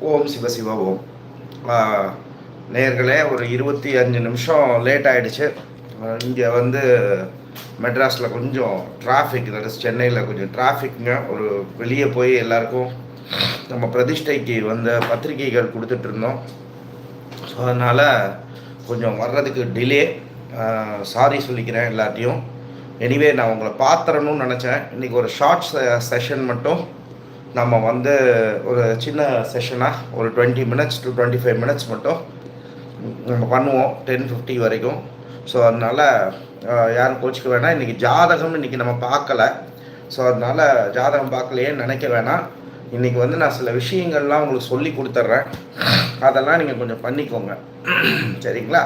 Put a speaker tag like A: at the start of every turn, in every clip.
A: ஓம் சிவசிவ ஓம். நேர்களே ஒரு இருபத்தி அஞ்சு நிமிஷம் லேட் ஆகிடுச்சு இங்கே வந்து மெட்ராஸில் கொஞ்சம் டிராஃபிக் தட் இஸ் சென்னையில் கொஞ்சம் டிராஃபிக்ங்க ஒரு வெளியே போய் எல்லாருக்கும் நம்ம பிரதிஷ்டைக்கு வந்த பத்திரிகைகள் கொடுத்துட்ருந்தோம் ஸோ அதனால் கொஞ்சம் வர்றதுக்கு டிலே சாரி சொல்லிக்கிறேன் எல்லாத்தையும். எனிவே நான் உங்களை பார்த்துறணும்னு நினச்சேன். இன்றைக்கி ஒரு ஷார்ட் செஷன் மட்டும். நம்ம வந்து ஒரு சின்ன செஷனாக ஒரு twenty minutes to twenty five minutes மட்டும் நம்ம பண்ணுவோம் டென் ஃபிஃப்டி வரைக்கும். ஸோ அதனால் யாரும் கோச்சிக்க வேணாம். இன்றைக்கி ஜாதகம்னு இன்றைக்கி நம்ம பார்க்கல. ஸோ அதனால் ஜாதகம் பார்க்கலையேன்னு நினைக்க வேணாம். இன்றைக்கி வந்து நான் சில விஷயங்கள்லாம் உங்களுக்கு சொல்லி கொடுத்துட்றேன். அதெல்லாம் நீங்கள் கொஞ்சம் பண்ணிக்கோங்க. சரிங்களா?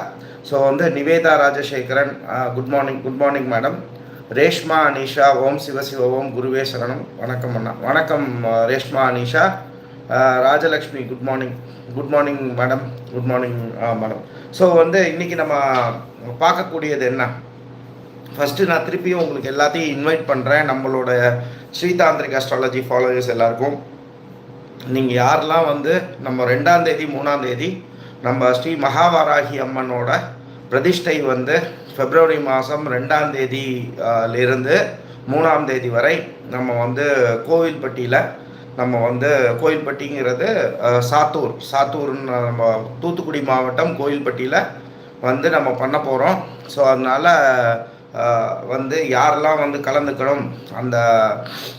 A: ஸோ வந்து Nivetha Rajasekaran good morning good morning madam Reshma Anisha Om Shiva Shiva Om குருவே சரணம். வணக்கம் அண்ணா. வணக்கம் Reshma Anisha. Rajalakshmi good morning. Good morning madam. Good morning madam. So வந்து இன்றைக்கி நம்ம பார்க்கக்கூடியது என்ன? ஃபஸ்ட்டு நான் திருப்பியும் உங்களுக்கு எல்லாத்தையும் இன்வைட் பண்ணுறேன் நம்மளோட ஸ்ரீதாந்திரிக் அஸ்ட்ராலஜி ஃபாலோவர்ஸ் எல்லாருக்கும். நீங்கள் யாரெல்லாம் வந்து நம்ம ரெண்டாம் தேதி மூணாம் தேதி நம்ம ஸ்ரீ மகாவாராகி அம்மனோட பிரதிஷ்டை வந்து பிப்ரவரி மாதம் ரெண்டாம் தேதியிலிருந்து மூணாம் தேதி வரை நம்ம வந்து கோவில்பட்டியில் நம்ம வந்து கோயில்பட்டிங்கிறது சாத்தூர். சாத்தூர்னு நம்ம தூத்துக்குடி மாவட்டம் கோயில்பட்டியில் வந்து நம்ம பண்ண போகிறோம் ஸோ அதனால் வந்து யாரெல்லாம் வந்து கலந்துக்கணும் அந்த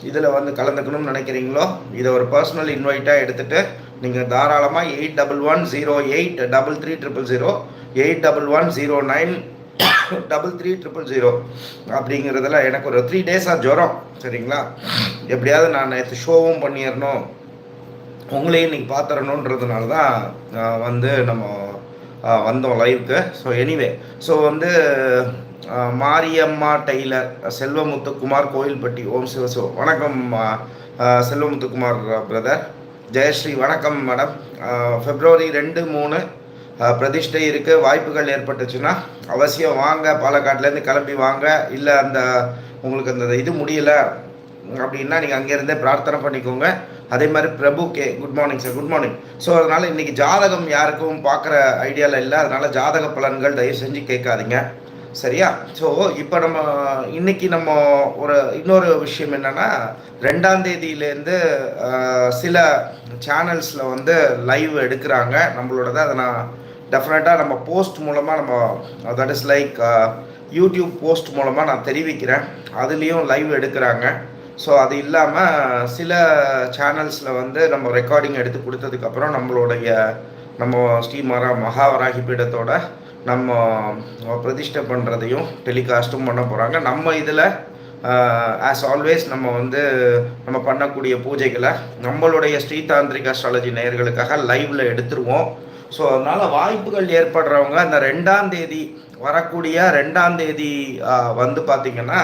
A: இதில் வந்து கலந்துக்கணும்னு நினைக்கிறீங்களோ இதை ஒரு பர்சனல் இன்வைட்டாக எடுத்துகிட்டு நீங்கள் தாராளமாக eight double one zero eight double three triple zero eight double one zero nine double three triple zero அப்படிங்கிறதுல எனக்கு ஒரு த்ரீ டேஸாக ஜுரம் சரிங்களா? எப்படியாவது நான் நேற்று ஷோவும் பண்ணிடணும் உங்களையும் இன்றைக்கி பார்த்துடணுன்றதுனால தான் வந்து நம்ம வந்தோம் லைவுக்கு ஸோ எனிவே ஸோ வந்து மாரியம்மா டெய்லர் செல்வமுத்துக்குமார் கோயில்பட்டி ஓம் சிவசோ வணக்கம் செல்வமுத்துக்குமார் பிரதர் ஜெயஸ்ரீ வணக்கம் மேடம் ஃபெப்ரவரி ரெண்டு மூணு பிரதிஷ்டை இருக்கு வாய்ப்புகள் ஏற்பட்டுச்சுன்னா அவசியம் வாங்க பாலக்காட்டிலேருந்து கிளம்பி வாங்க. இல்லை அந்த உங்களுக்கு அந்த இது முடியல அப்படின்னா நீங்கள் அங்கேருந்தே பிரார்த்தனை பண்ணிக்கோங்க. அதே மாதிரி Prabhu K good morning sir good morning so அதனால் இன்றைக்கி ஜாதகம் யாருக்கும் பார்க்குற ஐடியாவில் இல்லை. அதனால் ஜாதக பலன்கள் தயவு செஞ்சு கேட்காதீங்க. சரியா? ஸோ இப்போ நம்ம இன்னைக்கு நம்ம ஒரு இன்னொரு விஷயம் என்னென்னா ரெண்டாம் தேதியிலேருந்து சில சேனல்ஸில் வந்து லைவ் எடுக்கிறாங்க. நம்மளோடத அதை நான் டெஃபினட்டாக நம்ம போஸ்ட் மூலமாக நம்ம that is like YouTube post மூலமாக நான் தெரிவிக்கிறேன். அதுலேயும் லைவ் எடுக்கிறாங்க. ஸோ அது இல்லாமல் சில சேனல்ஸில் வந்து நம்ம ரெக்கார்டிங் எடுத்து கொடுத்ததுக்கப்புறம் நம்மளுடைய நம்ம ஸ்ரீமரா மகாவராகி பீடத்தோட நம்ம பிரதிஷ்டை பண்ணுறதையும் டெலிகாஸ்ட்டும் பண்ண போகிறாங்க நம்ம இதில் ஆஸ் ஆல்வேஸ் நம்ம வந்து நம்ம பண்ணக்கூடிய பூஜைகளை நம்மளுடைய ஸ்ரீதாந்திரிக் அஸ்ட்ராலஜி நேயர்களுக்காக லைவில் எடுத்துருவோம். ஸோ அதனால் வாய்ப்புகள் ஏற்படுறவங்க அந்த ரெண்டாம் தேதி வரக்கூடிய ரெண்டாம் தேதி வந்து பார்த்திங்கன்னா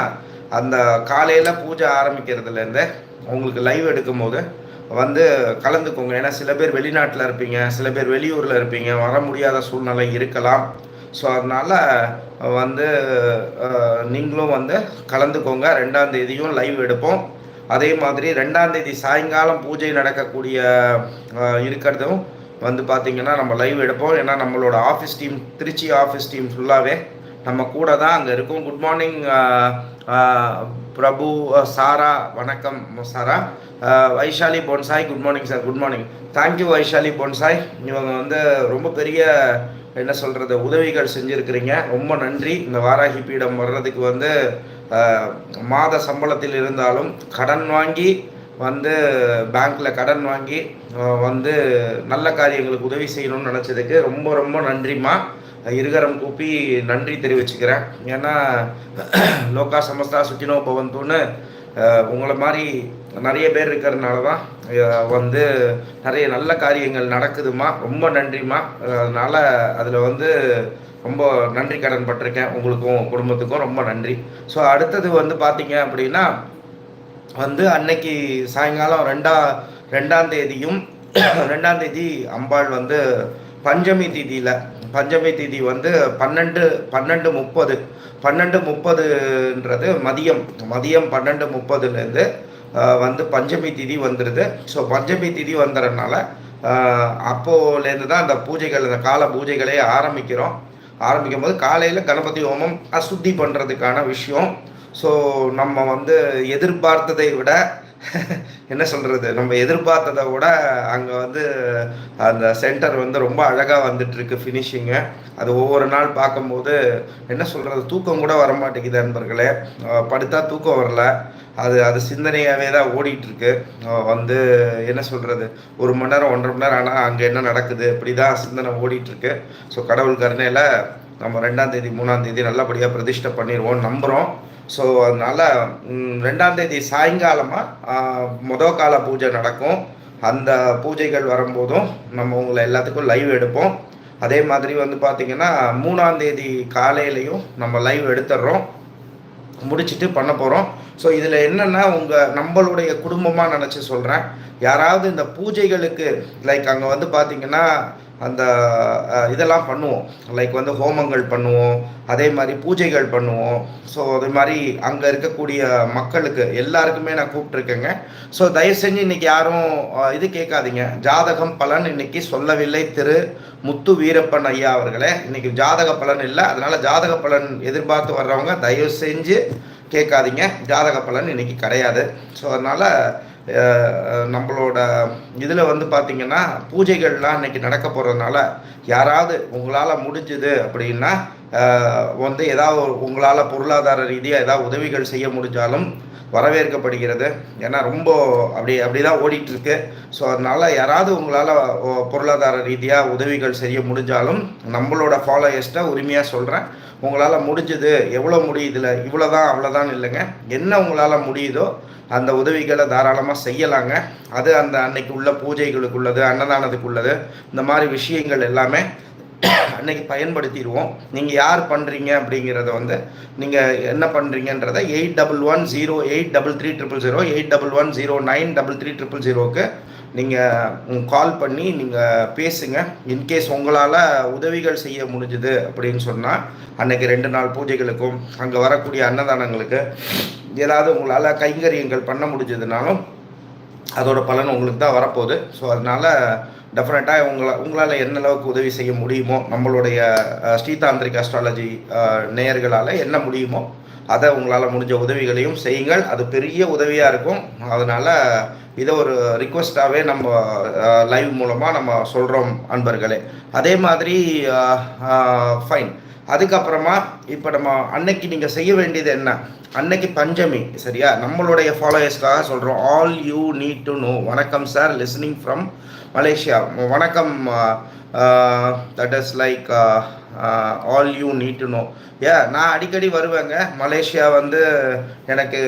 A: அந்த காலையில் பூஜை ஆரம்பிக்கிறதுலேருந்து உங்களுக்கு லைவ் எடுக்கும் போது வந்து கலந்துக்கோங்க. ஏன்னா சில பேர் வெளிநாட்டில் இருப்பீங்க சில பேர் வெளியூரில் இருப்பீங்க வர முடியாத சூழ்நிலை இருக்கலாம். ஸோ அதனால் வந்து நீங்களும் வந்து கலந்துக்கோங்க. ரெண்டாம் தேதியும் லைவ் எடுப்போம். அதே மாதிரி ரெண்டாம் தேதி சாயங்காலம் பூஜை நடக்கக்கூடிய இருக்கிறதும் வந்து பார்த்திங்கன்னா நம்ம லைவ் எடுப்போம். ஏன்னா நம்மளோட office team Trichy office team ஃபுல்லாகவே நம்ம கூட தான் அங்கே இருக்கும். குட் மார்னிங் பிரபு சாரா வணக்கம் சாரா. Vaishali bonsai good morning sir good morning thank you Vaishali bonsai. இவங்க வந்து ரொம்ப பெரிய என்ன சொல்கிறது உதவிகள் செஞ்சுருக்கிறீங்க. ரொம்ப நன்றி. இந்த வாராகி பீடம் வர்றதுக்கு வந்து மாத சம்பளத்தில் இருந்தாலும் கடன் வாங்கி வந்து பேங்க்கில் கடன் வாங்கி வந்து நல்ல காரியங்களுக்கு உதவி செய்யணும்னு நினச்சதுக்கு ரொம்ப ரொம்ப நன்றிம்மா. இருகரம் கூப்பி நன்றி தெரிவிச்சுக்கிறேன். ஏன்னா லோகா சமஸ்தா சுக்கினோ பவந்தூன்னு உங்களை மாதிரி நிறைய பேர் இருக்கிறதுனால தான் வந்து நிறைய நல்ல காரியங்கள் நடக்குதுமா ரொம்ப நன்றிம்மா. அதனால் அதில் வந்து ரொம்ப நன்றி கடன் பட்டிருக்கேன். உங்களுக்கும் குடும்பத்துக்கும் ரொம்ப நன்றி. ஸோ அடுத்தது வந்து பார்த்தீங்க அப்படின்னா வந்து அன்னைக்கு சாயங்காலம் ரெண்டா ரெண்டாம் தேதியும் ரெண்டாம் தேதி அம்பாள் வந்து பஞ்சமி திதியில் பஞ்சமி திதி வந்து பன்னெண்டு பன்னெண்டு முப்பது பன்னெண்டு முப்பதுன்றது மதியம் மதியம் பன்னெண்டு முப்பதுலேருந்து வந்து பஞ்சமி திதி வந்துடுது ஸோ பஞ்சமி திதி வந்துடுறதுனால அப்போலேருந்து தான் அந்த பூஜைகள் அந்த கால பூஜைகளே ஆரம்பிக்கிறோம். ஆரம்பிக்கும் போது காலையில் கணபதி ஹோமம் அசுத்தி பண்ணுறதுக்கான விஷயம். ஸோ நம்ம வந்து எதிர்பார்த்ததை விட என்ன சொல்கிறது நம்ம எதிர்பார்த்ததை விட அங்கே வந்து அந்த சென்டர் வந்து ரொம்ப அழகாக வந்துட்டுருக்கு ஃபினிஷிங்கு அது ஒவ்வொரு நாள் பார்க்கும்போது என்ன சொல்கிறது தூக்கம் கூட வர மாட்டேங்குது நண்பர்களே படுத்தா தூக்கம் வரல. அது அது சிந்தனையாகவே தான் ஓடிட்டுருக்கு. வந்து என்ன சொல்கிறது ஒரு மணி நேரம் ஒன்றரை மணி நேரம் ஆனால் அங்கே என்ன நடக்குது? இப்படி தான் சிந்தனை ஓடிட்டுருக்கு. ஸோ கடவுள் கருணையில் நம்ம ரெண்டாம் தேதி மூணாம் தேதி நல்லபடியாக பிரதிஷ்டை பண்ணிடுவோம் நம்புகிறோம் ஸோ அதனால் ரெண்டாம் தேதி சாயங்காலமாக மொதல் கால பூஜை நடக்கும். அந்த பூஜைகள் வரும்போதும் நம்ம உங்களை எல்லாத்துக்கும் லைவ் எடுப்போம். அதே மாதிரி வந்து பார்த்திங்கன்னா மூணாம் தேதி காலையிலையும் நம்ம லைவ் எடுத்துடுறோம் முடிச்சுட்டு பண்ண போகிறோம் ஸோ இதில் என்னென்னா உங்கள் நம்மளுடைய குடும்பமாக நினச்சி சொல்கிறேன் யாராவது இந்த பூஜைகளுக்கு லைக் அங்கே வந்து பார்த்திங்கன்னா அந்த இதெல்லாம் பண்ணுவோம். லைக் வந்து ஹோமங்கள் பண்ணுவோம். அதே மாதிரி பூஜைகள் பண்ணுவோம். ஸோ அதே மாதிரி அங்கே இருக்கக்கூடிய மக்களுக்கு எல்லாருக்குமே நான் கூப்பிட்ருக்கேங்க ஸோ தயவு செஞ்சு இன்றைக்கி யாரும் இது கேட்காதீங்க. ஜாதகம் பலன் இன்னைக்கு சொல்லவில்லை திரு முத்து வீரப்பன் ஐயா அவர்களே. இன்னைக்கு ஜாதக பலன் இல்லை. அதனால் ஜாதக பலன் எதிர்பார்த்து வர்றவங்க தயவு செஞ்சு கேட்காதீங்க. ஜாதக பலன் இன்னைக்கு கிடையாது. ஸோ அதனால் நம்மளோட இதில் வந்து பார்த்திங்கன்னா பூஜைகள்லாம் இன்றைக்கி நடக்க போகிறதுனால யாராவது உங்களால் முடிஞ்சுது அப்படின்னா வந்து ஏதாவது உங்களால் பொருளாதார ரீதியாக ஏதாவது உதவிகள் செய்ய முடிஞ்சாலும் வரவேற்கப்படுகிறது. ஏன்னா ரொம்ப அப்படி அப்படி தான் ஓடிட்டுருக்கு. ஸோ அதனால் யாராவது உங்களால் பொருளாதார ரீதியாக உதவிகள் செய்ய முடிஞ்சாலும் நம்மளோட ஃபாலோயர்ஸ்ட்டை உரிமையாக சொல்கிறேன் உங்களால் முடிஞ்சது எவ்வளோ முடியுதுல இவ்வளோ தான் அவ்வளோதான் இல்லைங்க. என்ன உங்களால் முடியுதோ அந்த உதவிகளை தாராளமாக செய்யலாங்க. அது அந்த அன்னைக்கு உள்ள பூஜைகளுக்கு உள்ளது அன்னதானத்துக்கு உள்ளது இந்த மாதிரி விஷயங்கள் எல்லாமே அன்னைக்கு பயன்படுத்திடுவோம். நீங்கள் யார் பண்ணுறீங்க அப்படிங்கிறத வந்து நீங்கள் என்ன பண்ணுறீங்கன்றத eight double one zero eight double three triple zero eight double one zero nine double three triple ஜீரோக்கு நீங்கள் கால் பண்ணி நீங்கள் பேசுங்க. இன்கேஸ் உங்களால் உதவிகள் செய்ய முடிஞ்சுது அப்படின்னு சொன்னால் அன்னைக்கு ரெண்டு நாள் பூஜைகளுக்கும் அங்கே வரக்கூடிய அன்னதானங்களுக்கு ஏதாவது உங்களால் கைங்கரியங்கள் பண்ண முடிஞ்சதுனாலும் அதோட பலன் உங்களுக்கு தான் வரப்போகுது. ஸோ அதனால் டெஃபினட்டாக உங்களை உங்களால் என்ன அளவுக்கு உதவி செய்ய முடியுமோ நம்மளுடைய ஸ்ரீதாந்திரிக் அஸ்ட்ராலஜி நேயர்களால் என்ன முடியுமோ அதை உங்களால் முடிஞ்ச உதவிகளையும் செய்யுங்கள். அது பெரிய உதவியாக இருக்கும். அதனால் இதை ஒரு ரிக்வஸ்டாகவே நம்ம லைவ் மூலமாக நம்ம சொல்கிறோம் அன்பர்களே. அதே மாதிரி ஃபைன் அதுக்கப்புறமா இப்போ நம்ம அன்னைக்கு நீங்கள் செய்ய வேண்டியது என்ன? அன்னைக்கு பஞ்சமி சரியா? நம்மளுடைய ஃபாலோயர்ஸ்க்காக சொல்கிறோம் all you need to know வணக்கம் சார் லிஸ்னிங் ஃப்ரம் மலேசியா வணக்கம் that is like all you need to know ஏ நான் அடிக்கடி வருவேங்க. மலேசியா வந்து எனக்கு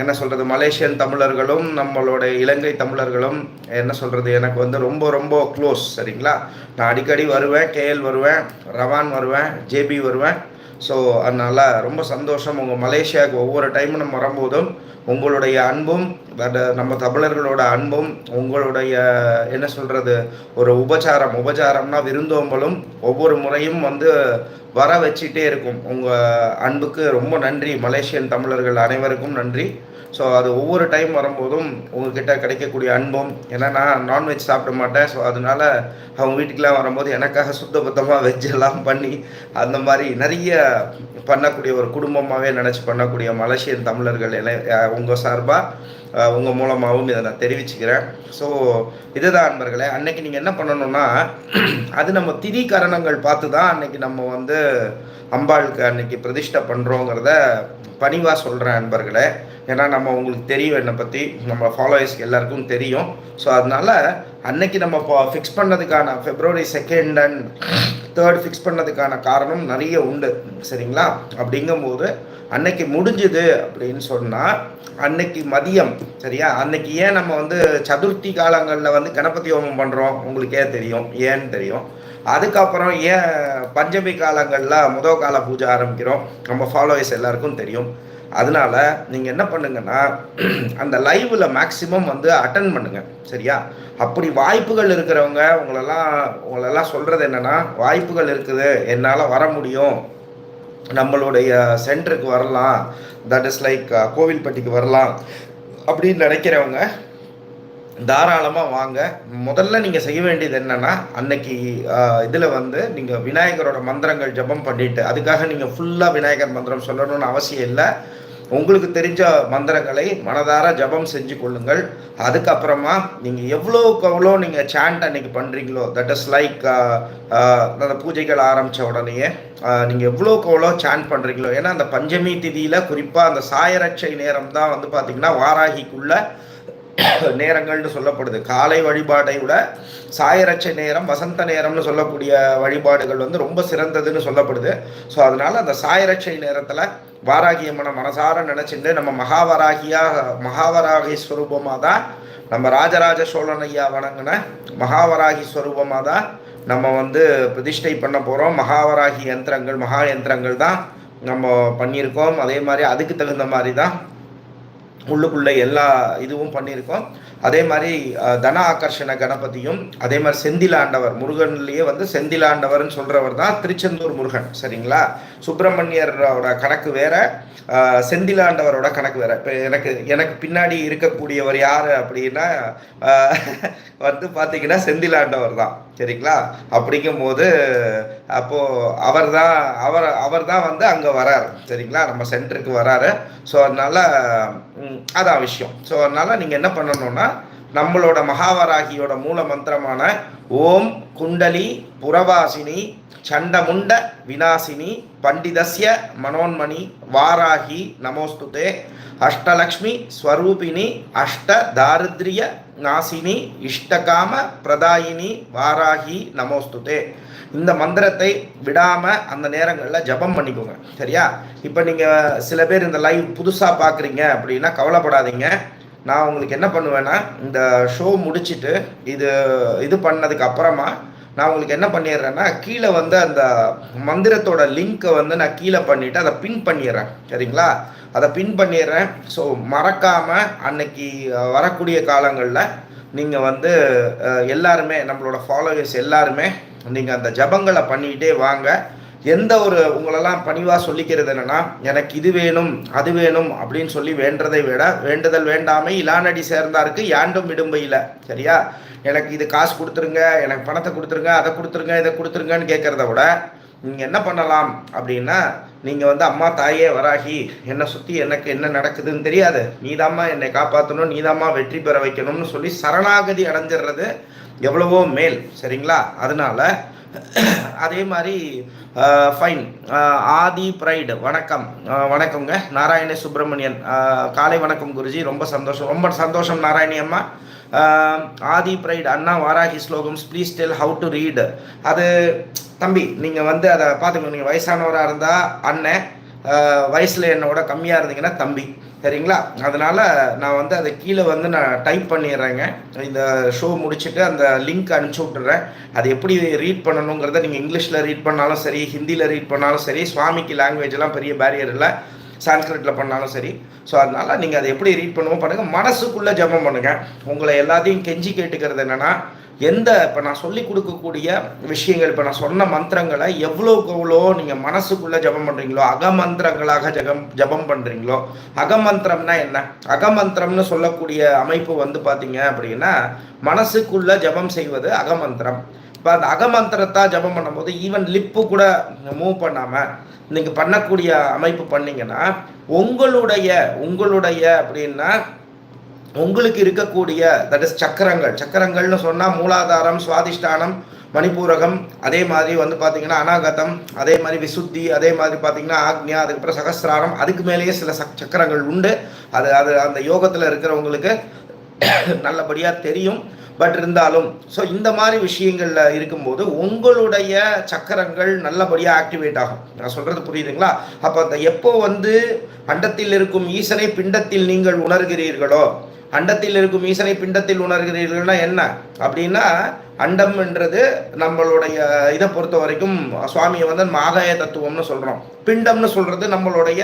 A: என்ன சொல்கிறது மலேசியன் தமிழர்களும் நம்மளோட இலங்கை தமிழர்களும் என்ன சொல்கிறது எனக்கு வந்து ரொம்ப ரொம்ப க்ளோஸ் சரிங்களா? நான் அடிக்கடி வருவேன் கேஎல் வருவேன் ரவான் வருவேன் ஜேபி வருவேன். ஸோ அதனால் ரொம்ப சந்தோஷம். உங்கள் மலேசியாவுக்கு ஒவ்வொரு டைமும் நம்ம வரும்போதும் உங்களுடைய அன்பும் நம்ம தமிழர்களோட அன்பும் உங்களுடைய என்ன சொல்கிறது ஒரு உபச்சாரம் உபச்சாரம்னா விருந்தோம்பலும் ஒவ்வொரு முறையும் வந்து வர வச்சுட்டே இருக்கும். உங்கள் அன்புக்கு ரொம்ப நன்றி. மலேசியன் தமிழர்கள் அனைவருக்கும் நன்றி. ஸோ அது ஒவ்வொரு டைம் வரும்போதும் உங்ககிட்ட கிடைக்கக்கூடிய அன்பும் ஏன்னா நான் நான்வெஜ் சாப்பிட மாட்டேன். ஸோ அதனால அவங்க வீட்டுக்கெலாம் வரும்போது எனக்காக சுத்த பத்தமாக வெஜ் எல்லாம் பண்ணி அந்த மாதிரி நிறைய பண்ணக்கூடிய ஒரு குடும்பமாகவே நினச்சி பண்ணக்கூடிய மலேசியன் தமிழர்கள் எல்லாம் உங்கள் சார்பாக உங்கள் மூலமாகவும் இதை நான் தெரிவிச்சுக்கிறேன். ஸோ இதுதான் அன்பர்களே அன்னைக்கு நீங்கள் என்ன பண்ணணும்னா அது நம்ம திதி கரணங்கள் பார்த்து தான் அன்னைக்கு நம்ம வந்து அம்பாளுக்கு அன்னைக்கு பிரதிஷ்டை பண்ணுறோங்கிறத பணிவாக சொல்கிறேன் அன்பர்களே. ஏன்னா நம்ம உங்களுக்கு தெரியும் என்னை பற்றி நம்ம ஃபாலோவர்ஸ்க்கு எல்லாருக்கும் தெரியும். ஸோ அதனால் அன்னைக்கு நம்ம இப்போ fix பண்ணதுக்கான February second and third fix பண்ணதுக்கான காரணம் நிறைய உண்டு. சரிங்களா? அப்படிங்கும்போது அன்னைக்கு முடிஞ்சுது அப்படின்னு சொன்னால் அன்னைக்கு மதியம் சரியா? அன்னைக்கு ஏன் நம்ம வந்து சதுர்த்தி காலங்களில் வந்து கணபதி ஹோமம் பண்ணுறோம் உங்களுக்கே தெரியும். ஏன்னு தெரியும். அதுக்கப்புறம் ஏன் பஞ்சமி காலங்களில் முதல் கால பூஜை ஆரம்பிக்கிறோம்? நம்ம ஃபாலோவர்ஸ் எல்லாருக்கும் தெரியும். அதனால நீங்கள் என்ன பண்ணுங்கன்னா அந்த லைவில் மேக்ஸிமம் வந்து அட்டன் பண்ணுங்கள் சரியா? அப்படி வாய்ப்புகள் இருக்கிறவங்க உங்களெல்லாம் உங்களெல்லாம் சொல்கிறது என்னென்னா வாய்ப்புகள் இருக்குது என்னால் வர முடியும். நம்மளுடைய சென்டருக்கு வரலாம். தட் இஸ் லைக் கோவில்பட்டிக்கு வரலாம். அப்படின்னு நினைக்கிறவங்க தாராளமாக வாங்க. முதல்ல நீங்கள் செய்ய வேண்டியது என்னென்னா அன்னைக்கு uh, இதில் வந்து நீங்கள் விநாயகரோட மந்திரங்கள் ஜபம் பண்ணிவிட்டு அதுக்காக நீங்கள் ஃபுல்லாக விநாயகர் மந்திரம் சொல்லணும்னு அவசியம் இல்லை. உங்களுக்கு தெரிஞ்ச மந்திரங்களை மனதார ஜபம் செஞ்சு கொள்ளுங்கள். அதுக்கப்புறமா நீங்கள் எவ்வளோக்கு எவ்வளோ நீங்கள் சாண்ட் அன்னைக்கு பண்ணுறீங்களோ that is like uh, uh, அந்த பூஜைகள் ஆரம்பித்த உடனேயே uh, நீங்கள் எவ்வளோக்கு எவ்வளோ சாண்ட் பண்ணுறீங்களோ ஏன்னா அந்த பஞ்சமி திதியில் குறிப்பாக அந்த சாயரட்சை நேரம் தான் வந்து பார்த்திங்கன்னா வாராகிக்குள்ளே நேரங்கள்னு சொல்லப்படுது. காலை வழிபாட்டை விட சாயரட்சை நேரம் வசந்த நேரம்னு சொல்லக்கூடிய வழிபாடுகள் வந்து ரொம்ப சிறந்ததுன்னு சொல்லப்படுது. ஸோ அதனால் அந்த சாயரட்சை நேரத்தில் வாராகியம்மனை மனசார நினச்சிட்டு நம்ம மகாவராகியா மகாவராகி ஸ்வரூபமாக தான் நம்ம ராஜராஜ சோழன் ஐயா வணங்கின மகாவராகி ஸ்வரூபமாக தான் நம்ம வந்து பிரதிஷ்டை பண்ண போகிறோம் மகாவராகி யந்திரங்கள் மகா யந்திரங்கள் தான் நம்ம பண்ணியிருக்கோம். அதே மாதிரி அதுக்கு தகுந்த மாதிரி தான் உள்ளுக்குள்ளே எல்லா இதுவும் பண்ணியிருக்கோம். அதே மாதிரி தன ஆகர்ஷண கணபதியும் அதே மாதிரி செந்திலாண்டவர் முருகன்லேயே வந்து செந்திலாண்டவர்னு சொல்கிறவர் தான் திருச்செந்தூர் முருகன் சரிங்களா? சுப்பிரமணியரோட கணக்கு வேற செந்திலாண்டவரோட கணக்கு வேற. இப்போ எனக்கு எனக்கு பின்னாடி இருக்கக்கூடியவர் யார் அப்படின்னா வந்து பார்த்தீங்கன்னா செந்திலாண்டவர் தான் சரிங்களா? அப்படிங்கும் போது அப்போது அவர் தான் அவர் அவர் தான் வந்து அங்கே வராரு சரிங்களா? நம்ம சென்டருக்கு வராரு. ஸோ அதனால் அதான் விஷயம். ஸோ அதனால் நீங்கள் என்ன பண்ணணும்னா நம்மளோட மகாவராகியோட மூல மந்திரமான ஓம் குண்டலி புறவாசினி சண்டமுண்ட வினாசினி பண்டிதஸ்ய மனோன்மணி வாராகி நமோஸ்துதே அஷ்டலக்ஷ்மி ஸ்வரூபிணி அஷ்ட தாரித்ரிய நாசினி இஷ்டகாம பிரதாயினி வாராகி நமோஸ்துதே. இந்த மந்திரத்தை விடாமல் அந்த நேரங்களில் ஜபம் பண்ணிக்கோங்க. சரியா? இப்போ நீங்கள் சில பேர் இந்த லைவ் புதுசாக பார்க்குறீங்க அப்படின்னா கவலைப்படாதீங்க. நான் உங்களுக்கு என்ன பண்ணுவேன்னா இந்த ஷோ முடிச்சுட்டு இது இது பண்ணதுக்கு அப்புறமா நான் உங்களுக்கு என்ன பண்ணிடுறேன்னா கீழே வந்து அந்த மந்திரத்தோட லிங்க்கை வந்து நான் கீழே பண்ணிவிட்டு அதை பின் பண்ணிடுறேன். சரிங்களா? அதை பின் பண்ணிடுறேன். ஸோ மறக்காமல் அன்னைக்கு வரக்கூடிய காலங்களில் நீங்கள் வந்து எல்லாருமே நம்மளோட ஃபாலோவர்ஸ் எல்லாருமே நீங்கள் அந்த ஜபங்களை பண்ணிக்கிட்டே வாங்க. எந்த ஒரு உங்களெல்லாம் பணிவாக சொல்லிக்கிறது என்னென்னா எனக்கு இது வேணும் அது வேணும் அப்படின்னு சொல்லி வேண்டதை விட வேண்டுதல் வேண்டாமை இலானடி சேர்ந்தாருக்கு யாண்டும் விடும்பையில். சரியா? எனக்கு இது காசு கொடுத்துருங்க எனக்கு பணத்தை கொடுத்துருங்க அதை கொடுத்துருங்க இதை கொடுத்துருங்கன்னு கேட்குறத விட நீங்கள் என்ன பண்ணலாம் அப்படின்னா நீங்கள் வந்து அம்மா தாயே வராகி என்னை சுற்றி எனக்கு என்ன நடக்குதுன்னு தெரியாது. நீதாம்மா என்னை காப்பாற்றணும் நீதாம்மா வெற்றி பெற வைக்கணும்னு சொல்லி சரணாகதி அடைஞ்சிடுறது எவ்வளவோ மேல் சரிங்களா? அதனால அதே மாதிரி ஃபைன் ஆதி ப்ரைடு வணக்கம். வணக்கங்க நாராயண சுப்பிரமணியன். காலை வணக்கம் குருஜி. ரொம்ப சந்தோஷம். ரொம்ப சந்தோஷம் நாராயணி அம்மா. ஆதி ப்ரைட் அண்ணா Varahi ஸ்லோகம்ஸ் please tell how to read அது தம்பி நீங்கள் வந்து அதை பார்த்துக்கணும் நீங்கள் வயசானவராக இருந்தால் அண்ணன் வயசில் என்னோட கம்மியாக இருந்தீங்கன்னா தம்பி. சரிங்களா? அதனால் நான் வந்து அதை கீழே வந்து நான் டைப் பண்ணிடுறேங்க. இந்த ஷோ முடிச்சுட்டு அந்த லிங்க் அனுப்பிச்சி விட்டுறேன். அது எப்படி ரீட் பண்ணணுங்கிறத நீங்கள் இங்கிலீஷில் ரீட் பண்ணாலும் சரி ஹிந்தியில் ரீட் பண்ணாலும் சரி சுவாமிக்கு லாங்குவேஜ்லாம் பெரிய பேரியர் இல்லை. சான்ஸ்கிரிட்டில் பண்ணாலும் சரி. ஸோ அதனால் நீங்கள் அதை எப்படி ரீட் பண்ணுவோம் பண்ணுங்கள் மனசுக்குள்ளே ஜபம் பண்ணுங்கள் உங்களை எல்லாத்தையும் கெஞ்சி கேட்டுக்கிறது என்னென்னா எந்த இப்போ நான் சொல்லி கொடுக்கக்கூடிய விஷயங்கள் இப்போ நான் சொன்ன மந்திரங்களை எவ்வளோக்கு எவ்வளோ நீங்கள் மனசுக்குள்ளே ஜபம் பண்ணுறீங்களோ அகமந்திரங்களாக ஜகம் ஜபம் பண்ணுறீங்களோ அகமந்திரம்னா என்ன? அகமந்திரம்னு சொல்லக்கூடிய அமைப்பு வந்து பார்த்தீங்க அப்படின்னா மனசுக்குள்ளே ஜபம் செய்வது அகமந்திரம். இப்போ அந்த அகமந்திரத்தை ஜபம் பண்ணும்போது ஈவன் லிப்பு கூட மூவ் பண்ணாமல் நீங்கள் பண்ணக்கூடிய அமைப்பு பண்ணிங்கன்னா உங்களுடைய உங்களுடைய அப்படின்னா உங்களுக்கு இருக்கக்கூடிய தட் இஸ் சக்கரங்கள். சக்கரங்கள்னு சொன்னால் மூலாதாரம் சுவாதிஷ்டானம் மணிப்பூரகம் அதே மாதிரி வந்து பார்த்தீங்கன்னா அனாகதம் அதே மாதிரி விசுத்தி அதே மாதிரி பார்த்தீங்கன்னா ஆக்னியா அதுக்கப்புறம் சகசிராரம் அதுக்கு மேலேயே சில சக் சக்கரங்கள் உண்டு. அது அது அந்த யோகத்தில் இருக்கிறவங்களுக்கு நல்லபடியாக தெரியும். பட் இருந்தாலும் ஸோ இந்த மாதிரி விஷயங்களில் இருக்கும்போது உங்களுடைய சக்கரங்கள் நல்லபடியாக ஆக்டிவேட் ஆகும். நான் சொல்கிறது புரியுதுங்களா? அப்போ அந்த எப்போ வந்து அண்டத்தில் இருக்கும் ஈசனை பிண்டத்தில் நீங்கள் உணர்கிறீர்களோ அண்டத்தில் இருக்கும் ஈசனை பிண்டத்தில் உணர்கிறீர்கள்னா என்ன? அப்படின்னா அண்டம்ன்றது நம்மளுடைய இதை பொறுத்த வரைக்கும் சுவாமியை வந்து மாகாய தத்துவம்னு சொல்கிறோம் பிண்டம்னு சொல்கிறது நம்மளுடைய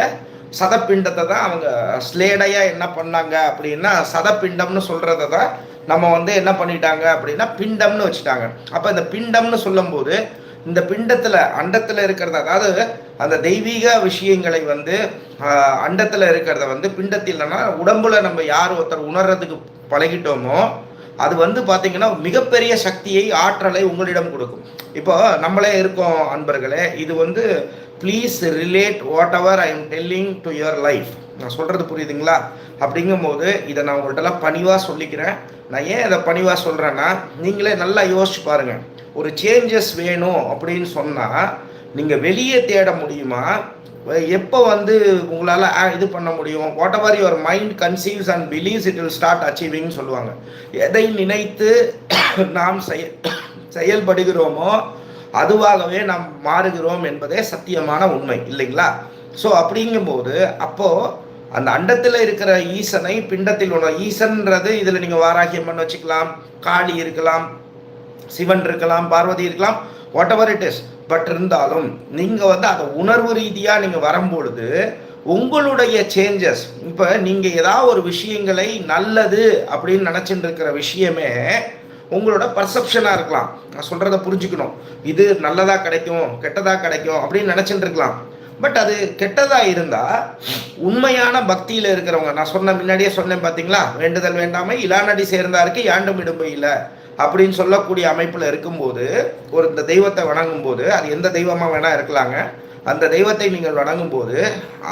A: சதப்பிண்டத்தை தான் அவங்க ஸ்லேடையாக என்ன பண்ணாங்க அப்படின்னா சதப்பிண்டம்னு சொல்கிறத தான் நம்ம வந்து என்ன பண்ணிட்டாங்க அப்படின்னா பிண்டம்னு வச்சுட்டாங்க. அப்போ இந்த பிண்டம்னு சொல்லும்போது இந்த பிண்டத்தில் அண்டத்தில் இருக்கிறத அதாவது அந்த தெய்வீக விஷயங்களை வந்து அண்டத்தில் இருக்கிறத வந்து பிண்டத்தில் உடம்புல நம்ம யார் ஒருத்தர் உணர்றதுக்கு பழகிட்டோமோ அது வந்து பார்த்தீங்கன்னா மிகப்பெரிய சக்தியை ஆற்றலை உங்களிடம் கொடுக்கும். இப்போ நம்மளே இருக்கோம் அன்பர்களே இது வந்து please relate whatever I am telling to your life நான் சொல்கிறது புரியுதுங்களா? அப்படிங்கும்போது இதை நான் உங்கள்கிட்டலாம் பணிவாக சொல்லிக்கிறேன். நான் ஏன் இதை பணிவாக சொல்கிறேன்னா நீங்களே நல்லா யோசிச்சு பாருங்கள் ஒரு சேஞ்சஸ் வேணும் அப்படின்னு சொன்னால் நீங்கள் வெளியே தேட முடியுமா? எப்போ வந்து உங்களால் இது பண்ண முடியும்? Whatever your mind conceives and believes it will start அச்சீவிங்னு சொல்லுவாங்க. எதை நினைத்து நாம் செய செயல்படுகிறோமோ அதுவாகவே நாம் மாறுகிறோம் என்பதே சத்தியமான உண்மை இல்லைங்களா? ஸோ அப்படிங்கும்போது அப்போது அந்த அண்டத்தில் இருக்கிற ஈசனை பிண்டத்தில் உள்ள ஈசன்றது இதில் நீங்கள் வாராகியம்மன் வச்சுக்கலாம் காளி இருக்கலாம் சிவன் இருக்கலாம் பார்வதி இருக்கலாம் whatever it is but இருந்தாலும் நீங்கள் வந்து அதை உணர்வு ரீதியாக நீங்கள் வரும்பொழுது உங்களுடைய சேஞ்சஸ் இப்போ நீங்கள் ஏதாவது ஒரு விஷயங்களை நல்லது அப்படின்னு நினச்சிட்டு இருக்கிற விஷயமே உங்களோட பர்செப்ஷனாக இருக்கலாம். நான் சொல்கிறத புரிஞ்சுக்கணும். இது நல்லதாக கிடைக்கும் கெட்டதாக கிடைக்கும் அப்படின்னு நினச்சிட்டு இருக்கலாம் பட் அது கெட்டதாக இருந்தால் உண்மையான பக்தியில் இருக்கிறவங்க நான் சொன்ன முன்னாடியே சொன்னேன் பார்த்தீங்களா வேண்டுதல் வேண்டாமை இலானடி சேர்ந்தாருக்கு யாண்டும் இடும்பு இல்லை. அப்படின்னு சொல்லக்கூடிய அமைப்பில் இருக்கும்போது ஒரு இந்த தெய்வத்தை வணங்கும் போது அது எந்த தெய்வமாக வேணால் இருக்கலாங்க. அந்த தெய்வத்தை நீங்கள் வணங்கும் போது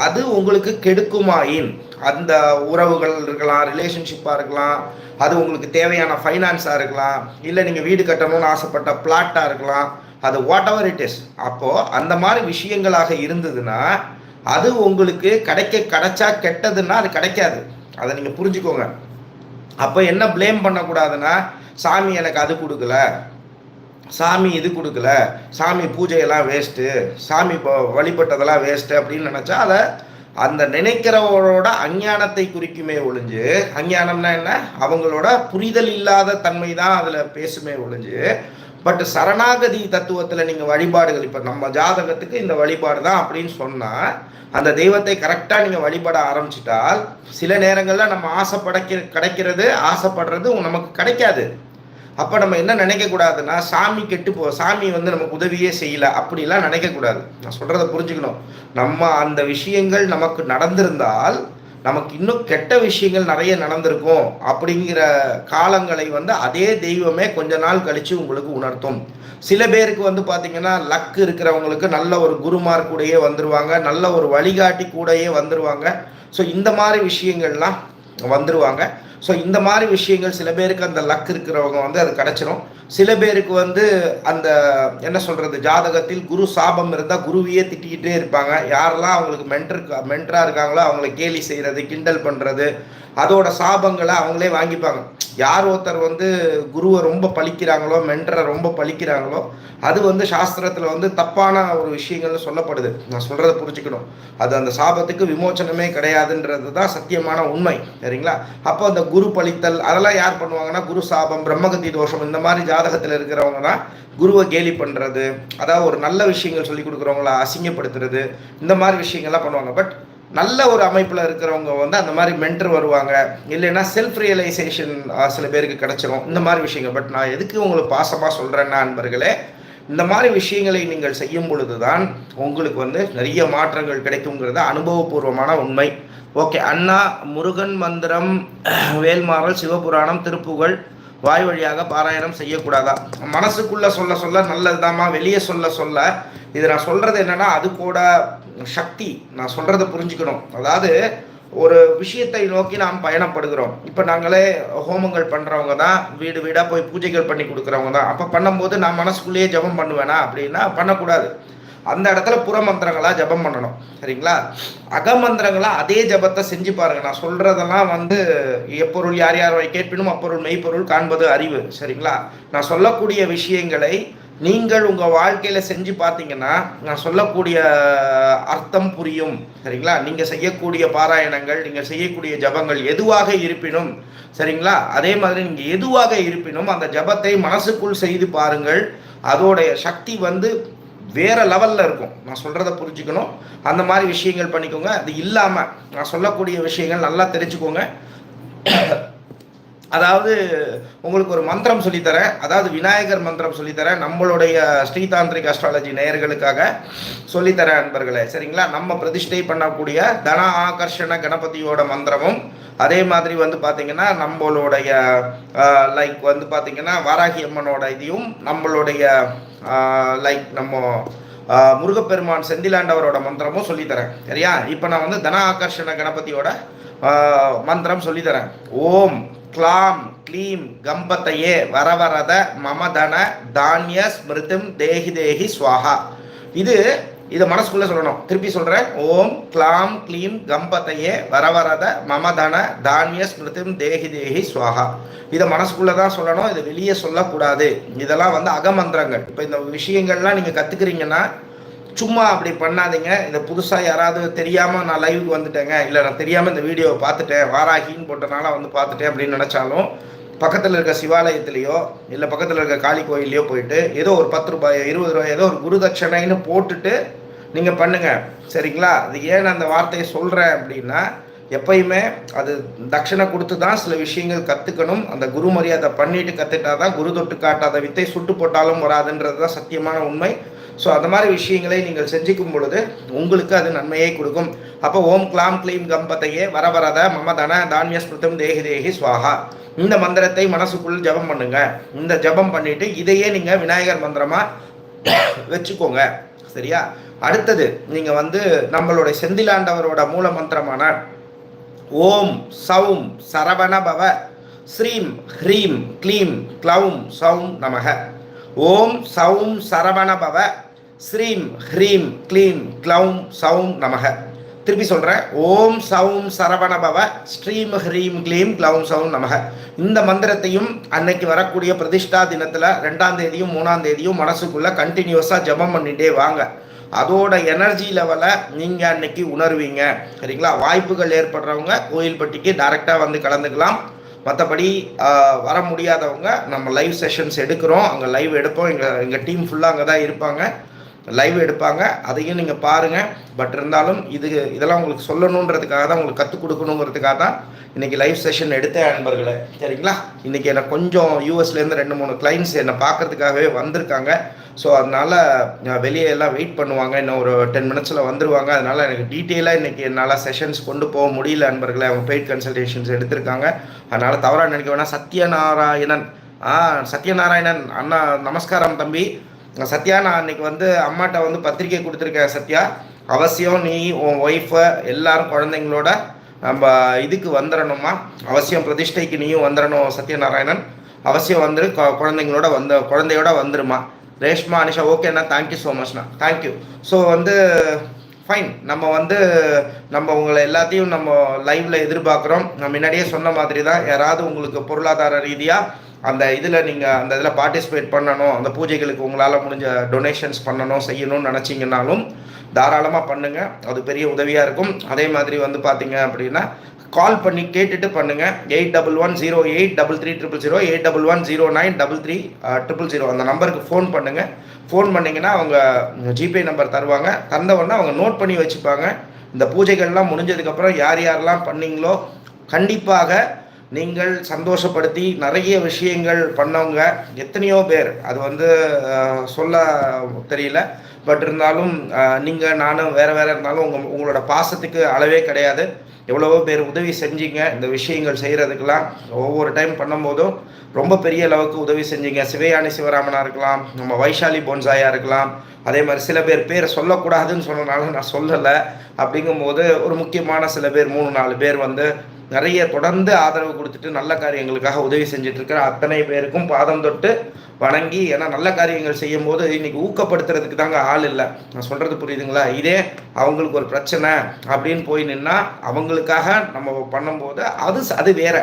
A: அது உங்களுக்கு கெடுக்குமாயின் அந்த உறவுகள் இருக்கலாம் ரிலேஷன்ஷிப்பாக இருக்கலாம் அது உங்களுக்கு தேவையான ஃபைனான்ஸாக இருக்கலாம் இல்லை நீங்கள் வீடு கட்டணும்னு ஆசைப்பட்ட பிளாட்டாக இருக்கலாம் அது வாட் எவர் இட் இஸ் அப்போது அந்த மாதிரி விஷயங்களாக இருந்ததுன்னா அது உங்களுக்கு கிடைக்க கிடைச்சா கெட்டதுன்னா அது கிடைக்காது. அதை நீங்கள் புரிஞ்சுக்கோங்க. அப்போ என்ன ப்ளேம் பண்ணக்கூடாதுன்னா சாமி எனக்கு அது கொடுக்கல. சாமி இது கொடுக்கல. சாமி பூஜையெல்லாம் வேஸ்ட்டு சாமி வழிபட்டதெல்லாம் வேஸ்ட்டு அப்படின்னு நினச்சா அதை அந்த நினைக்கிறவரோட அஞ்ஞானத்தை குறிக்குமே ஒழிஞ்சு அஞ்ஞானம்னா என்ன? அவங்களோட புரிதல் இல்லாத தன்மை தான் அதில் பேசுமே ஒழிஞ்சு பட் சரணாகதி தத்துவத்தில் நீங்கள் வழிபாடுகள் இப்போ நம்ம ஜாதகத்துக்கு இந்த வழிபாடு தான் அப்படின்னு சொன்னால் அந்த தெய்வத்தை கரெக்டாக நீங்கள் வழிபட ஆரம்பிச்சிட்டால் சில நேரங்களில் நம்ம ஆசைப்படைக்க கிடைக்கிறது ஆசைப்படுறது நமக்கு கிடைக்காது. அப்போ நம்ம என்ன நினைக்கக்கூடாதுன்னா சாமி கெட்டு போ சாமி வந்து நமக்கு உதவியே செய்யலை அப்படிலாம் நினைக்கக்கூடாது நான் சொல்கிறத புரிஞ்சுக்கணும். நம்ம அந்த விஷயங்கள் நமக்கு நடந்திருந்தால் நமக்கு இன்னும் கெட்ட விஷயங்கள் நிறைய நடந்திருக்கும் அப்படிங்கிற காலங்களை வந்து அதே தெய்வமே கொஞ்ச நாள் கழித்து உங்களுக்கு உணர்த்தும். சில பேருக்கு வந்து பார்த்தீங்கன்னா லக் இருக்கிறவங்களுக்கு நல்ல ஒரு குருமார் கூடயே வந்துடுவாங்க நல்ல ஒரு வழிகாட்டி கூடயே வந்துடுவாங்க ஸோ இந்த மாதிரி விஷயங்கள்லாம் வந்துடுவாங்க ஸோ இந்த மாதிரி விஷயங்கள் சில பேருக்கு அந்த லக் இருக்கிறவங்க வந்து அது கிடச்சிரும். சில பேருக்கு வந்து அந்த என்ன சொல்கிறது ஜாதகத்தில் குரு சாபம் இருந்தால் குருவையே திட்டிக்கிட்டே இருப்பாங்க. யாரெல்லாம் அவங்களுக்கு மென்டர் மென்டராக இருக்காங்களோ அவங்கள கேலி செய்கிறது கிண்டல் பண்ணுறது அதோட சாபங்களை அவங்களே வாங்கிப்பாங்க. யார் ஒருத்தர் வந்து குருவை ரொம்ப பழிக்கிறாங்களோ மென்டரை ரொம்ப பழிக்கிறாங்களோ அது வந்து சாஸ்திரத்தில் வந்து தப்பான ஒரு விஷயங்கள்னு சொல்லப்படுது. நான் சொல்கிறத புரிஞ்சுக்கணும். அது அந்த சாபத்துக்கு விமோச்சனமே கிடையாதுன்றது தான் சத்தியமான உண்மை. சரிங்களா? அப்போ அந்த குரு பழித்தல் அதெல்லாம் யார் பண்ணுவாங்கன்னா குரு சாபம் பிரம்மகத்தி தோஷம் இந்த மாதிரி ஜாதகத்தில் இருக்கிறவங்க தான் குருவை கேலி பண்ணுறது அதாவது ஒரு நல்ல விஷயங்கள் சொல்லி கொடுக்குறவங்கள அசிங்கப்படுத்துறது இந்த மாதிரி விஷயங்கள்லாம் பண்ணுவாங்க. பட் நல்ல ஒரு அமைப்பில் இருக்கிறவங்க வந்து அந்த மாதிரி மென்டர் வருவாங்க. இல்லைன்னா செல்ஃப் ரியலைசேஷன் சில பேருக்கு கிடச்சிரும். இந்த மாதிரி விஷயங்கள். பட் நான் எதுக்கு உங்களுக்கு பாசமாக சொல்கிறேன்னா நண்பர்களே இந்த மாதிரி விஷயங்களை நீங்கள் செய்யும் பொழுது தான் உங்களுக்கு வந்து நிறைய மாற்றங்கள் கிடைக்குங்கிறது அனுபவபூர்வமான உண்மை. ஓகே அண்ணா முருகன் மந்திரம் வேல்மாறல் சிவபுராணம் திருப்புகழ் வாய் வழியாக பாராயணம் செய்யக்கூடாதா? மனசுக்குள்ளே சொல்ல சொல்ல நல்லதுதாம்மா வெளியே சொல்ல சொல்ல. இது நான் சொல்கிறது என்னென்னா அது கூட சக்தி நான் சொல்கிறத புரிஞ்சுக்கணும். அதாவது ஒரு விஷயத்தை நோக்கி நாம் பயணப்படுகிறோம். இப்போ நாங்களே ஹோமங்கள் பண்ணுறவங்க தான் வீடு வீடாக போய் பூஜைகள் பண்ணி கொடுக்குறவங்க தான். அப்போ பண்ணும்போது நான் மனசுக்குள்ளேயே ஜபம் பண்ணுவேனா அப்படின்னா பண்ணக்கூடாது. அந்த இடத்துல புற மந்திரங்களாக ஜபம் பண்ணணும். சரிங்களா? அகமந்திரங்களாக அதே ஜபத்தை செஞ்சு பாருங்க. நான் சொல்கிறதெல்லாம் வந்து எப்பொருள் யார் யார் கேட்பினும் அப்பொருள் மெய்ப்பொருள் காண்பது அறிவு. சரிங்களா? நான் சொல்லக்கூடிய விஷயங்களை நீங்கள் உங்கள் வாழ்க்கையில் செஞ்சு பார்த்தீங்கன்னா நான் சொல்லக்கூடிய அர்த்தம் புரியும். சரிங்களா? நீங்கள் செய்யக்கூடிய பாராயணங்கள் நீங்கள் செய்யக்கூடிய ஜபங்கள் எதுவாக இருப்பினும் சரிங்களா? அதே மாதிரி நீங்கள் எதுவாக இருப்பினும் அந்த ஜபத்தை மனசுக்குள் செய்து பாருங்கள். அதோடைய சக்தி வந்து வேற லெவலில் இருக்கும். நான் சொல்கிறத புரிஞ்சுக்கணும். அந்த மாதிரி விஷயங்கள் பண்ணிக்கோங்க. அது இல்லாமல் நான் சொல்லக்கூடிய விஷயங்கள் நல்லா தெரிஞ்சுக்கோங்க. அதாவது உங்களுக்கு ஒரு மந்திரம் சொல்லித்தரேன். அதாவது விநாயகர் மந்திரம் சொல்லித்தரேன். நம்மளுடைய ஸ்ரீதாந்திரிக் அஸ்ட்ராலஜி நேயர்களுக்காக சொல்லித்தரேன் அன்பர்களே. சரிங்களா? நம்ம பிரதிஷ்டை பண்ணக்கூடிய தன ஆகர்ஷண கணபதியோட மந்திரமும் அதே மாதிரி வந்து பார்த்தீங்கன்னா நம்மளுடைய லைக் வந்து பார்த்தீங்கன்னா வாராகி அம்மனோட இதையும் நம்மளுடைய லைக் நம்ம முருகப்பெருமான் செந்திலாண்டவரோட மந்திரமும் சொல்லித்தரேன். சரியா? இப்போ நான் வந்து தன ஆகர்ஷண கணபதியோட மந்திரம் சொல்லித்தரேன். ஓம் கிளாம் க்ளீம் கம்பத்தையே வரவரத மமதன தானிய ஸ்மிருதும் தேகி தேகி ஸ்வாஹா. இது இதை மனசுக்குள்ளே சொல்லணும். திருப்பி சொல்கிறேன் ஓம் கிளாம் க்ளீம் கம்பத்தையே வரவரத மமதன தானிய ஸ்மிருதும் தேகி தேகி ஸ்வாஹா. இதை மனசுக்குள்ளே தான் சொல்லணும். இதை வெளியே சொல்லக்கூடாது. இதெல்லாம் வந்து அகமந்திரங்கள். இப்போ இந்த விஷயங்கள்லாம் நீங்கள் கற்றுக்குறீங்கன்னா சும்மா அப்படி பண்ணாதீங்க. இந்த புதுசாக யாராவது தெரியாமல் நான் லைவுக்கு வந்துட்டேங்க. இல்லை நான் தெரியாமல் இந்த வீடியோவை பார்த்துட்டேன். வாராகின்னு போட்டனால வந்து பார்த்துட்டேன் அப்படின்னு நினச்சாலும் பக்கத்தில் இருக்க சிவாலயத்திலேயோ இல்லை பக்கத்தில் இருக்க காளி கோயிலையோ போயிட்டு ஏதோ ஒரு பத்து ரூபாய் இருபது ரூபாய் ஏதோ ஒரு குருதட்சணைன்னு போட்டுட்டு நீங்கள் பண்ணுங்கள் சரிங்களா? அது ஏன் அந்த வார்த்தையை சொல்கிறேன் அப்படின்னா எப்பயுமே அது தட்சணை கொடுத்து தான் சில விஷயங்கள் கற்றுக்கணும் அந்த குரு மரியாதை பண்ணிட்டு கற்றுட்டா தான் குரு தொட்டு காட்டாத வித்தை சுட்டு போட்டாலும் வராதுன்றது தான் சத்தியமான உண்மை. ஸோ அந்த மாதிரி விஷயங்களை நீங்கள் செஞ்சுக்கும் பொழுது உங்களுக்கு அது நன்மையை கொடுக்கும். அப்போ ஓம் கிளாம் க்ளீம் கம்பத்தையே வர வரத மம தன தானிய ஸ்மிருதம் தேகி தேகி சுவாகா இந்த மந்திரத்தை மனசுக்குள் ஜெபம் பண்ணுங்க. இந்த ஜெபம் பண்ணிட்டு இதையே நீங்கள் விநாயகர் மந்திரமா வச்சுக்கோங்க. சரியா? அடுத்தது நீங்கள் வந்து நம்மளுடைய செந்திலாண்டவரோட மூல மந்திரமான ஓம் சௌம் சரவண பவ ஸ்ரீம் ஹ்ரீம் க்ளீம் க்ளௌம் சௌம் நமக. ஓம் சௌம் சரவண பவ ஸ்ரீம் ஹ்ரீம் க்ளீம் க்ளௌம் சௌம் நமக. திருப்பி சொல்கிறேன் ஓம் சௌம் சரவணபவ ஸ்ரீம் ஹ்ரீம் க்ளீம் க்ளௌம் சௌம் நமக. இந்த மந்திரத்தையும் அன்னைக்கு வரக்கூடிய பிரதிஷ்டா தினத்தில் ரெண்டாம் தேதியும் மூணாம் தேதியும் மனசுக்குள்ளே கண்டினியூஸாக ஜெபம் பண்ணிகிட்டே வாங்க. அதோட எனர்ஜி லெவலை நீங்கள் அன்னைக்கு உணர்வீங்க. சரிங்களா? வாய்ப்புகள் ஏற்படுறவங்க கோயில்பட்டிக்கு டைரெக்டாக வந்து கலந்துக்கலாம். மற்றபடி வர முடியாதவங்க நம்ம லைவ் செஷன்ஸ் எடுக்கிறோம். அங்கே லைவ் எடுப்போம். எங்கள் எங்கள் டீம் ஃபுல்லாக அங்கே தான் இருப்பாங்க. லைவ் எடுப்பாங்க. அதையும் நீங்கள் பாருங்கள் பட் இருந்தாலும் இது இதெல்லாம் உங்களுக்கு சொல்லணுன்றதுக்காக தான் உங்களுக்கு கற்றுக் கொடுக்கணுங்கிறதுக்காக தான் இன்றைக்கி லைவ் செஷன் எடுத்தேன் நண்பர்களே. சரிங்களா? இன்றைக்கி எனக்கு கொஞ்சம் யூஎஸ்லேருந்து ரெண்டு மூணு கிளைண்ட்ஸ் என்னை பார்க்கறதுக்காகவே வந்திருக்காங்க. ஸோ அதனால் வெளியே எல்லாம் வெயிட் பண்ணுவாங்க. இன்னும் ஒரு டென் மினிட்ஸில் வந்துருவாங்க. அதனால் எனக்கு டீட்டெயிலாக இன்றைக்கி என்னால் செஷன்ஸ் கொண்டு போக முடியல நண்பர்களே. அவங்க பெய்ட் கன்சல்டேஷன்ஸ் எடுத்திருக்காங்க. அதனால் தவறாக நினைக்க வேணாம். சத்யநாராயணன். ஆ சத்யநாராயணன். அண்ணா நமஸ்காரம் தம்பி. சத்யா நான் அன்னைக்கு வந்து அம்மாட்ட வந்து பத்திரிக்கை கொடுத்துருக்கேன் சத்யா. அவசியம் நீ உன் ஒய்ஃபை எல்லாரும் குழந்தைங்களோட நம்ம இதுக்கு வந்துடணுமா அவசியம் பிரதிஷ்டைக்கு நீயும் வந்துடணும் சத்யநாராயணன் அவசியம் வந்துரு குழந்தைங்களோட வந்து குழந்தையோட வந்துருமா? ரேஷ்மா அனிஷா ஓகேண்ணா தேங்க்யூ ஸோ மச்ண்ணா தேங்க்யூ ஸோ வந்து ஃபைன் நம்ம வந்து நம்ம உங்களை எல்லாத்தையும் நம்ம லைவ்ல எதிர்பார்க்குறோம். நான் முன்னாடியே சொன்ன மாதிரி தான் யாராவது உங்களுக்கு பொருளாதார ரீதியாக அந்த இதில் நீங்கள் அந்த இதில் பார்ட்டிசிபேட் பண்ணணும். அந்த பூஜைகளுக்கு உங்களால் முடிஞ்ச டொனேஷன்ஸ் பண்ணணும் செய்யணும்னு நினச்சிங்கனாலும் தாராளமாக பண்ணுங்கள் அது பெரிய உதவியாக இருக்கும். அதே மாதிரி வந்து பார்த்தீங்க அப்படின்னா கால் பண்ணி கேட்டுட்டு பண்ணுங்கள் eight double one zero eight double three triple zero eight double one zero nine double three triple zero அந்த நம்பருக்கு ஃபோன் பண்ணுங்கள் ஃபோன் பண்ணிங்கன்னா அவங்க ஜிபே நம்பர் தருவாங்க. தந்தவொடனே அவங்க நோட் பண்ணி வச்சுப்பாங்க. இந்த பூஜைகள்லாம் முடிஞ்சதுக்கப்புறம் யார் யாரெல்லாம் பண்ணீங்களோ கண்டிப்பாக நீங்கள் சந்தோஷப்படுத்தி நிறைய விஷயங்கள் பண்ணவங்க எத்தனையோ பேர். அது வந்து சொல்ல தெரியல. பட் இருந்தாலும் நீங்கள் நானும் வேறு வேறு இருந்தாலும் உங்கள் உங்களோட பாசத்துக்கு அளவே கிடையாது. எவ்வளவோ பேர் உதவி செஞ்சீங்க. இந்த விஷயங்கள் செய்கிறதுக்கெல்லாம் ஒவ்வொரு டைம் பண்ணும்போதும் ரொம்ப பெரிய அளவுக்கு உதவி செஞ்சீங்க. சிவயானி சிவராமனாக இருக்கலாம் நம்ம வைஷாலி போன்சாயாக இருக்கலாம். அதே மாதிரி சில பேர் பேர் சொல்லக்கூடாதுன்னு சொன்னனால நான் சொல்லலை. அப்படிங்கும்போது ஒரு முக்கியமான சில பேர் மூணு நாலு பேர் வந்து நிறைய தொடர்ந்து ஆதரவு கொடுத்துட்டு நல்ல காரியங்களுக்காக உதவி செஞ்சுட்டு இருக்கிற அத்தனை பேருக்கும் பாதம் தொட்டு வணங்கி ஏன்னா நல்ல காரியங்கள் செய்யும் போது இன்னைக்கு ஊக்கப்படுத்துறதுக்கு தாங்க ஆள் இல்லை. நான் சொல்றது புரியுதுங்களா? இதே அவங்களுக்கு ஒரு பிரச்சனை அப்படின்னு போய் நின்னா அவங்களுக்காக நம்ம பண்ணும்போது அது அது வேற.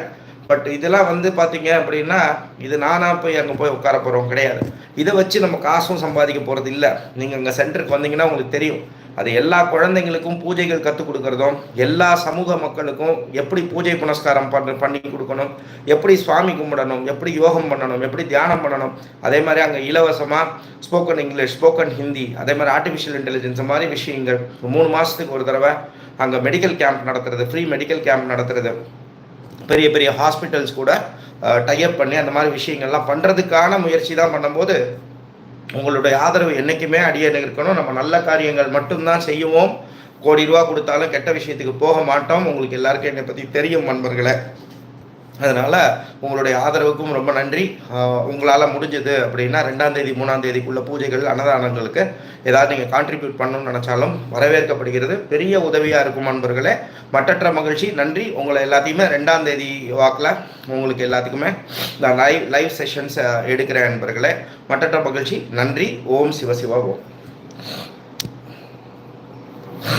A: பட் இதெல்லாம் வந்து பார்த்தீங்க அப்படின்னா இது நானாக போய் அங்கே போய் உட்கார போகிறோம் கிடையாது. இதை வச்சு நம்ம காசும் சம்பாதிக்க போகிறது இல்லை. நீங்கள் அங்கே சென்டருக்கு வந்தீங்கன்னா உங்களுக்கு தெரியும். அது எல்லா குழந்தைங்களுக்கும் பூஜைகள் கற்றுக் கொடுக்கறதும் எல்லா சமூக மக்களுக்கும் எப்படி பூஜை புனஸ்காரம் பண்ண பண்ணி கொடுக்கணும் எப்படி சுவாமி கும்பிடணும் எப்படி யோகம் பண்ணணும் எப்படி தியானம் பண்ணணும் அதே மாதிரி அங்கே இலவசமாக ஸ்போக்கன் இங்கிலீஷ் ஸ்போக்கன் ஹிந்தி அதே மாதிரி ஆர்டிஃபிஷியல் இன்டெலிஜென்ஸ் மாதிரி விஷயங்கள். மூணு மாதத்துக்கு ஒரு தடவை அங்கே மெடிக்கல் கேம்ப் நடத்துறது ஃப்ரீ மெடிக்கல் கேம்ப் நடத்துறது. பெரிய பெரிய ஹாஸ்பிட்டல்ஸ் கூட டைப் பண்ணி அந்த மாதிரி விஷயங்கள்லாம் பண்ணுறதுக்கான முயற்சி தான் பண்ணும்போது உங்களுடைய ஆதரவு என்றைக்குமே அடியே இருக்கணும். நம்ம நல்ல காரியங்கள் மட்டும்தான் செய்வோம். கோடி ரூபா கொடுத்தாலும் கெட்ட விஷயத்துக்கு போக மாட்டோம். உங்களுக்கு எல்லாருக்கும் என்னை பற்றி தெரியும் நண்பர்களே. அதனால் உங்களுடைய ஆதரவுக்கும் ரொம்ப நன்றி. உங்களால் முடிஞ்சது அப்படின்னா ரெண்டாம் தேதி மூணாம் தேதிக்குள்ள பூஜைகள் அன்னதானங்களுக்கு ஏதாவது நீங்கள் கான்ட்ரிபியூட் பண்ணணும்னு நினச்சாலும் வரவேற்கப்படுகிறது. பெரிய உதவியாக இருக்கும் நண்பர்களே மற்றற்ற மகிழ்ச்சி. நன்றி. உங்களை எல்லாத்தையுமே ரெண்டாம் தேதி வாக்கில் உங்களுக்கு எல்லாத்துக்குமே நான் லைவ் லைவ் செஷன்ஸ் எடுக்கிறேன் நண்பர்களே மற்றற்ற மகிழ்ச்சி. நன்றி. ஓம் சிவசிவா ஓம்.